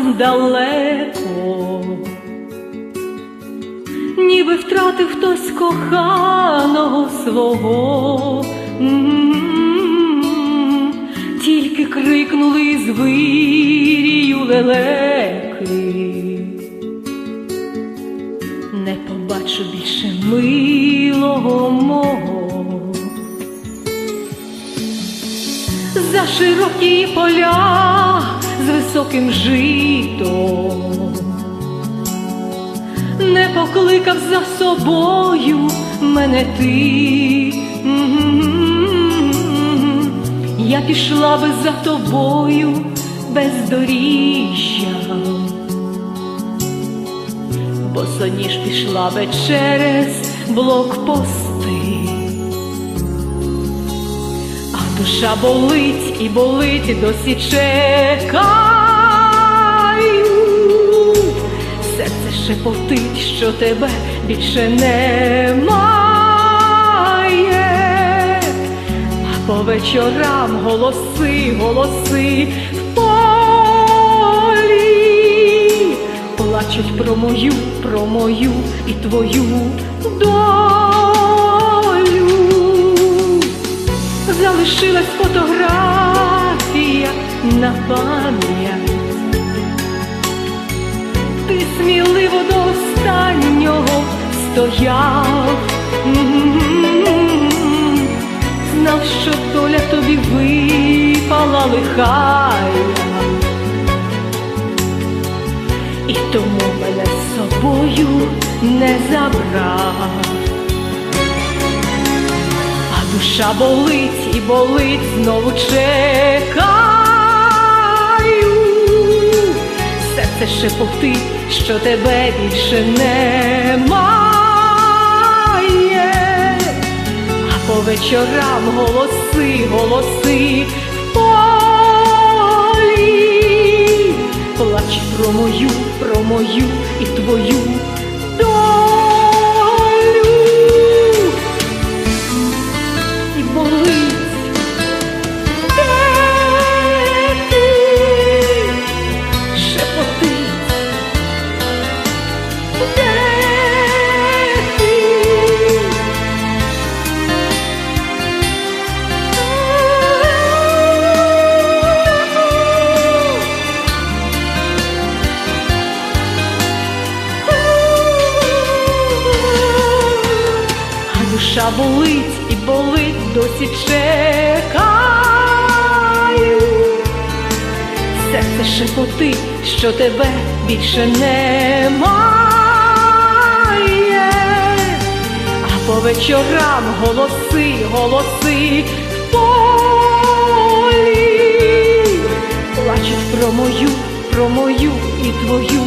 Там далеко, ніби втратив хтось коханого свого, тільки крикнули з вирію лелеки. Не побачу більше милого мого. за широкі поля високим житом, не покликав за собою мене ти. Я пішла би за тобою бездоріжжя, бо соніж пішла би через блокпости. Душа болить і болить, досі чекаю. Серце шепотить, що тебе більше немає. А по вечорам голоси, голоси в полі плачуть про мою, про мою і твою долю залишилась фотографія на пам'ять. Ти сміливо до останнього стояв, знав, що доля тобі випала лихая. І тому мене з собою не забрав. Душа болить і болить, знову чекаю. Серце шепотить, що тебе більше немає. А по вечорам голоси, голоси полі плачуть про мою, про мою і твою душа болить і болить, досі чекаю. Серце шепотить, що тебе більше немає. А по вечорам голоси, голоси в полі плачуть про мою, про мою і твою